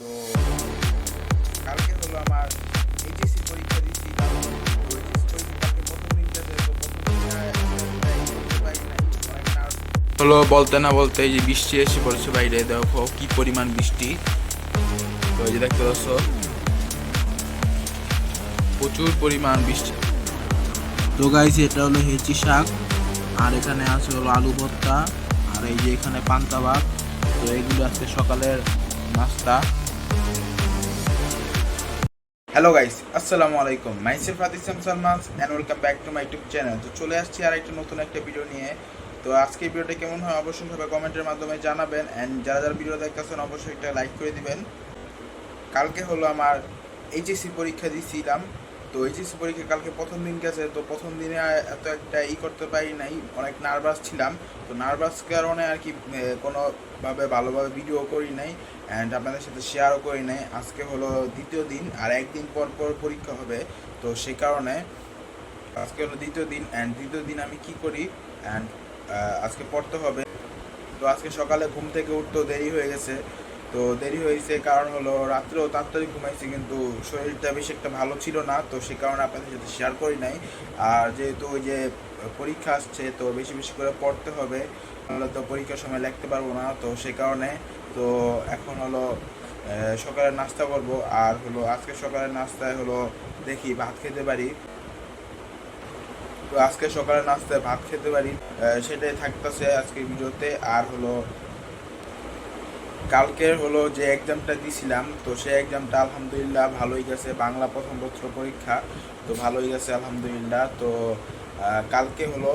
তো কালকে হলো আমার এইচএসসি পরীক্ষা দিচ্ছি হলো বলতে না বলতে এই যে বৃষ্টি এসে পড়েছে বাইরে, দেখো কি পরিমাণ বৃষ্টি। তো এই যে দেখতে পাচ্ছ, প্রচুর পরিমাণ বৃষ্টি। তো গাইস এটা হলো হেঁচি শাক, আর এখানে আছে হলো আলু ভর্তা, আর এই যে এখানে পান্তা ভাত, তো এগুলো আজকে সকালের নাস্তা। হ্যালো গাইস আসসালামু আলাইকুম। Myself Adisam Salman and welcome back to my YouTube channel তো চলে আসছি আর একটা নতুন একটা ভিডিও নিয়ে। তো আজকে ভিডিওটা কেমন হয় অবশ্যই সবাই কমেন্টের মাধ্যমে জানাবেন অ্যান্ড যারা যারা ভিডিও দেখতেছেন অবশ্যই একটা লাইক করে দিবেন। কালকে হলো আমার এইচএসসি পরীক্ষা দিয়েছিলাম তো এইচএসসি পরীক্ষা কালকে প্রথম দিন গেছে, তো প্রথম দিনে এত একটা ই করতে পারি নাই, অনেক নার্ভাস ছিলাম। তো নার্ভাস কারণে আর কি কোনোভাবে ভালোভাবে ভিডিও করি নাই অ্যান্ড আপনাদের সাথে শেয়ারও করি নাই। আজকে হলো দ্বিতীয় দিন আর একদিন পর পর পরীক্ষা হবে, তো সেই কারণে আজকে হলো দ্বিতীয় দিন অ্যান্ড দ্বিতীয় দিন আমি কি করি অ্যান্ড আজকে পড়তে হবে। তো আজকে সকালে ঘুম থেকে উঠতেও দেরি হয়ে গেছে। তো দেরি হয়েছে কারণ হলো রাত্রেও তাড়াতাড়ি ঘুমাইছি কিন্তু শরীরটা বেশি একটা ভালো ছিল না তো সে কারণে আপনাদের সাথে শেয়ার করি নাই। আর যেহেতু ওই যে পরীক্ষা আসছে তো বেশি বেশি করে পড়তে হবে নাহলে তো পরীক্ষার সময় লিখতে পারব না তো সে কারণে তো এখন হলো আহ, সকালে নাস্তা করব আর হলো আজকে সকালের নাস্তায় হলো দেখি ভাত খেতে পারি। তো আজকে সকালে নাস্তায় ভাত খেতে পারি সেটাই থাকতেছে আজকের ভিডিওতে আর হলো কালকের হলো যে এক্সামটা দিছিলাম, তো সেই এক্সামটা আলহামদুলিল্লাহ ভালোই গেছে। বাংলা প্রথম পত্র পরীক্ষা, তো ভালোই গেছে আলহামদুলিল্লাহ। তো কালকে হলো,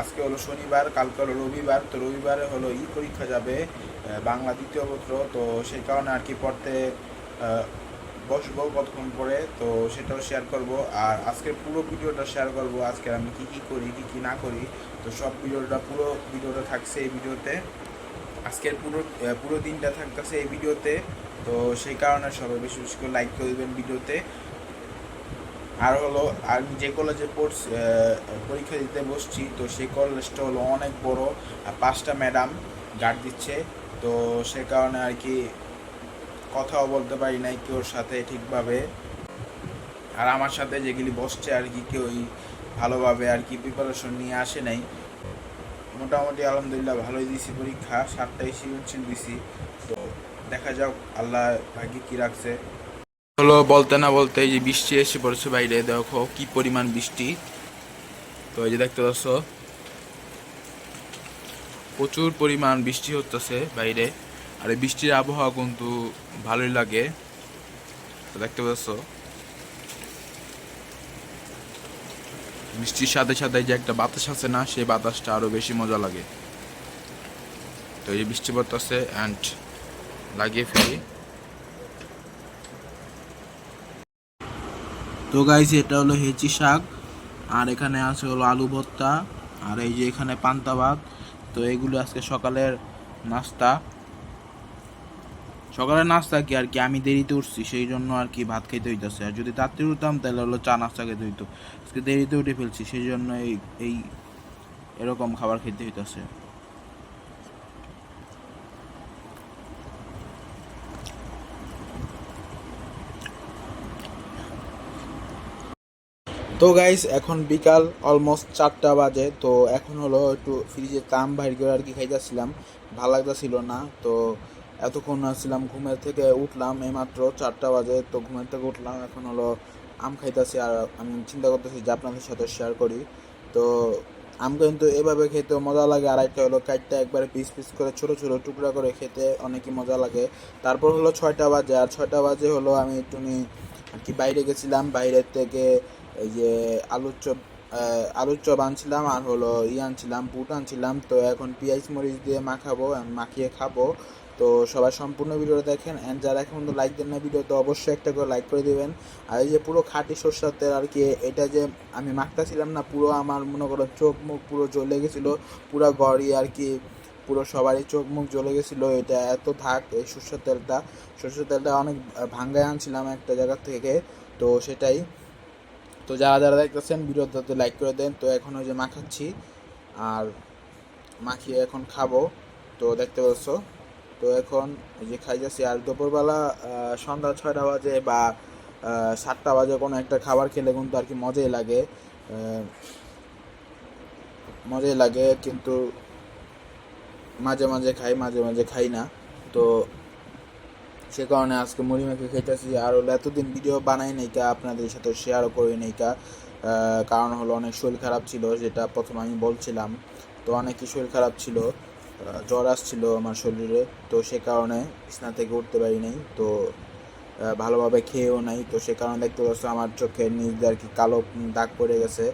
আজকে হলো শনিবার, কালকে হলো রবিবার, তো রবিবারে হলো ই পরীক্ষা যাবে বাংলা দ্বিতীয় পত্র তো সেই কারণে আর কি পড়তে বসবো কতক্ষণ পরে, তো সেটাও শেয়ার করব। আর আজকের পুরো ভিডিওটা শেয়ার করব, আজকে আমি কি কি করি, কি কি না করি। তো সব ভিডিওটা, পুরো ভিডিওটা থাকছে এই ভিডিওতে। আজকের পুরো পুরো দিনটা থাকতেছে এই ভিডিওতে। তো সেই কারণে সবাই বেশি বেশি করে লাইক করে দেবেন ভিডিওতে। আর হলো, আমি যে কলেজে পড়ছি পরীক্ষা দিতে বসছি, তো সেই কলেজটা হলো অনেক বড় পাঁচটা ম্যাডাম গার্ড দিচ্ছে। তো সে কারণে আর কি কথাও বলতে পারি নাই কেউর সাথে ঠিকভাবে। আর আমার সাথে যেগুলি বসছে আর কি, কেউই ভালোভাবে আর কি প্রিপারেশন নিয়ে আসে নাই। মোটামুটি আলহামদুলিল্লাহ ভালোই দিছি পরীক্ষা সাতটায় সৃজনশীল দিছি। তো দেখা যাক আল্লাহ ভাগ্যে কি রাখছে। হলো বলতে না বলতে এই যে বৃষ্টি এসে পড়েছে বাইরে, দেখো কি পরিমাণ বৃষ্টি। তো এই যে দেখতে পাচ্ছ, প্রচুর পরিমাণ বৃষ্টি হচ্ছে বাইরে। আর এই বৃষ্টির আবহাওয়া কিন্তু ভালোই লাগে। দেখতে পাচ্ছ বৃষ্টির সাথে সাথে যে একটা বাতাস আছে না, সেই বাতাসটা আরও বেশি মজা লাগে। তো এই বৃষ্টি পড়তেছে অ্যান্ড লাগিয়ে ফেলি। তো গাইস এটা হলো হেঁচি শাক, আর এখানে আছে হলো আলু ভর্তা, আর এই যে এখানে পান্তা ভাত। তো এগুলো আজকে সকালের নাস্তা। সকালের নাস্তা কি আর কি? আমি দেরিতে উঠছি, সেই জন্য আর কি ভাত খেতে হইতেছে। আর যদি তাড়াতাড়ি উঠতাম, তাহলে হলো চা নাস্তা খেতে হইতো। আজকে দেরিতে উঠে ফেলছি, সেই জন্য এই এই এরকম খাবার খেতে হইতেছে। তো গাইস এখন বিকাল অলমোস্ট চারটা বাজে, তো এখন হলো একটু ফ্রিজে তাম বাইর করে আর কি খাইতেছিলাম। ভালো লাগতেছিল না, তো এতক্ষণ আসছিলাম ঘুমের থেকে উঠলাম এইমাত্র চারটা বাজে, তো ঘুমের থেকে উঠলাম, এখন হলো আম খাইতেছি আর আমি চিন্তা করতেছি যে আপনাদের সাথে শেয়ার করি। তো আম কিন্তু এভাবে খেতে মজা লাগে, আর একটা হলো কাইটটা একবারে পিস পিস করে ছোট ছোট টুকরা করে খেতে অনেকই মজা লাগে। তারপর হলো ছয়টা বাজে, আর ছয়টা বাজে হলো আমি একটু আর কি বাইরে গেছিলাম বাইরের থেকে এই যে আলুর চপ আলুর চপ আনছিলাম আর হলো ই আনছিলাম, বুট আনছিলাম। তো এখন পেঁয়াজ মরিচ দিয়ে মাখাবো মাখিয়ে খাব। তো সবাই সম্পূর্ণ ভিডিওটা দেখেন। অ্যান্ড যারা এখন তো লাইক দেন না ভিডিও তো অবশ্যই একটা করে লাইক করে দেবেন। আর এই যে পুরো খাঁটি সরষের তেল আর কি, এটা যে আমি মাখতেছিলাম না, পুরো আমার মনে করো চোখ মুখ পুরো জ্বলে গেছিল। পুরো গড়ি আর কি, পুরো সবারই চোখ মুখ জ্বলে গেছিল। এটা এত থাক এই সরষের তেলটা। সরষের তেলটা অনেক ভাঙ্গায় আনছিলাম একটা জায়গা থেকে। তো সেটাই। তো যারা যারা দেখতেছেন ভিডিওটাতে লাইক করে দেন। তো এখন ওই যে মাখাচ্ছি আর মাখিয়ে এখন খাব। তো দেখতে পাচ্ছ। তো এখন ওই যে খাই যাচ্ছি আর দুপুরবেলা সন্ধ্যা ছয়টা বাজে বা সাতটা বাজে কোনো একটা খাবার খেলে কিন্তু আর কি মজাই লাগে। মজাই লাগে, কিন্তু মাঝে মাঝে খাই, মাঝে মাঝে খাই না। তো সে কারণে আজকে মুড়ি মেখে খেতেছি আর হলো এতদিন ভিডিও বানাই নাই কা আপনাদের সাথে শেয়ারও করি নাই কা কারণ হলো অনেক শরীর খারাপ ছিল, যেটা প্রথমে আমি বলছিলাম। তো অনেকই শরীর খারাপ ছিল জ্বর আসছিল আমার শরীরে। তো সে কারণে বিছনা থেকে উঠতে পারি নাই, তো ভালোভাবে খেয়েও নাই। তো সে কারণে দেখতে পাচ্ছ আমার নিচ দিয়ে আর কি কালো দাগ পড়ে গেছে।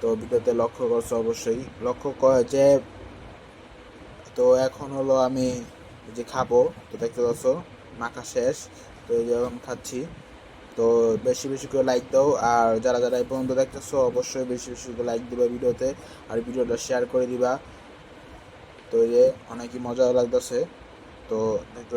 তো ভিডিওতে লক্ষ্য করছ অবশ্যই। লক্ষ্য করে যে, তো এখন হলো আমি যে খাব, তো দেখতে পাচ্ছ মাখা শেষ। তো এখন খাচ্ছি। তো বেশি বেশি করে লাইক দাও। আর যারা যারা এই পর্যন্ত দেখতেছো, অবশ্যই বেশি বেশি করে লাইক দিবা ভিডিওতে। আর ভিডিওটা শেয়ার করে দিবা। তো যে অনেকই মজা লাগতেছে। তো দেখতে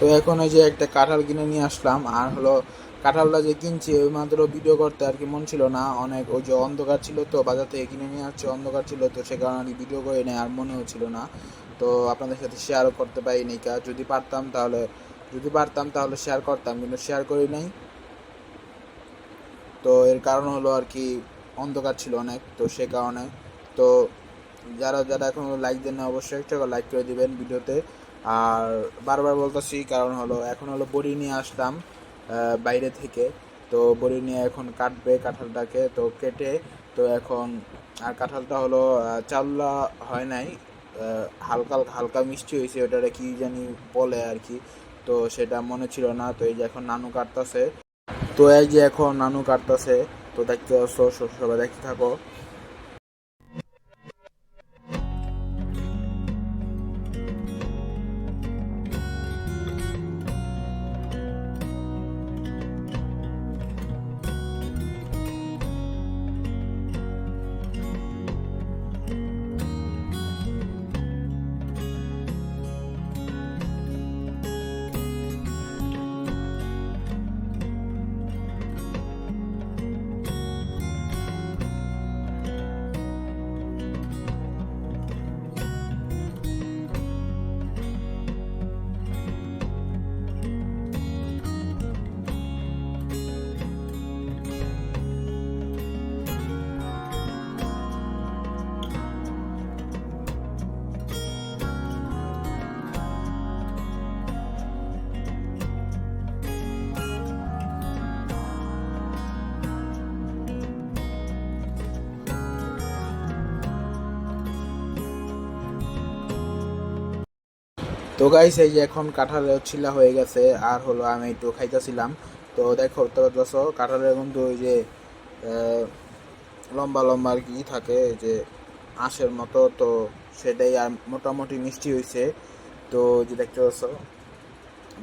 তো এখন ওই যে একটা কাঁঠাল কিনে নিয়ে আসলাম, আর হলো কাঁঠালটা যে কিনছি ওই মাত্র ভিডিও করতে আর কি মন ছিল না। অনেক ওই যে অন্ধকার ছিল তো, বাজার থেকে কিনে নিয়ে আসছে, অন্ধকার ছিল তো সে কারণে আর কি ভিডিও করে নেই, আর মনেও ছিল না। তো আপনাদের সাথে শেয়ারও করতে পারিনি কা যদি পারতাম তাহলে, যদি পারতাম তাহলে শেয়ার করতাম, কিন্তু শেয়ার করি নাই। তো এর কারণ হলো আর কি অন্ধকার ছিল অনেক, তো সে কারণে। তো যারা যারা এখন লাইক দেন না অবশ্যই একটা লাইক করে দিবেন ভিডিওতে আর বারবার বলতেছি কারণ হলো এখন হলো বড়ি নিয়ে আসলাম আহ, বাইরে থেকে। তো বড়ি নিয়ে এখন কাটবে কাঁঠালটাকে তো কেটে তো এখন আর কাঁঠালটা হলো চাল্লা হয় নাই হালকা হালকা মিষ্টি হয়েছে ওটারে কি জানি বলে আর কি। তো সেটা মনে ছিল না তো এই যে এখন নানু কাটতেছে। তো এই যে এখন নানু কাটতেছে তো দেখতে সবাই দেখতে থাকো। গাইস এই যে এখন কাঁঠালের ছিলা হয়ে গেছে, আর হলো আমি একটু খাইতেছিলাম। তো দেখো তো দশ কাঁঠালের কিন্তু ওই যে লম্বা লম্বা আর কি থাকে যে আঁশের মতো, তো সেটাই আর মোটামুটি মিষ্টি হয়েছে তো যে দেখতে পাচ্ছ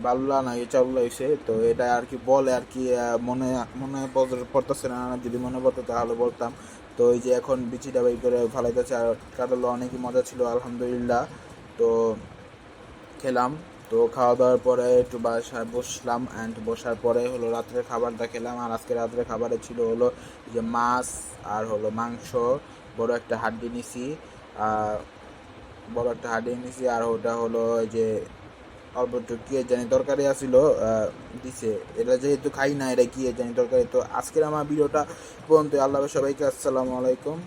বাল্লা না চাউল হয়েছে তো এটা আর কি বলে আর কি মনে মনে পড়- পড়তেছে না যদি মনে পড়তো তাহলে বলতাম। তো এই যে এখন বিচিটা বের করে ফালাইতেছে, আর কাঁঠাল অনেকই মজা ছিল, আলহামদুলিল্লাহ। তো খেলাম। তো খাওয়া দাওয়ার পরে একটু বাসায় বসলাম অ্যান্ড বসার পরে হলো রাত্রের খাবারটা খেলাম। আর আজকে রাত্রের খাবারে ছিল হলো যে মাছ আর হলো মাংস, বড় একটা হাড্ডি নিছি। বড় একটা হাড্ডি নিছি আর ওটা হলো যে অল্প একটু কি জানি তরকারি আসিল দিছে। এটা যেহেতু খাই না, এটা কি জানি তরকারি। তো আজকের আমার ভিডিওটা পর্যন্ত আল্লাহ সবাইকে আসসালামু আলাইকুম।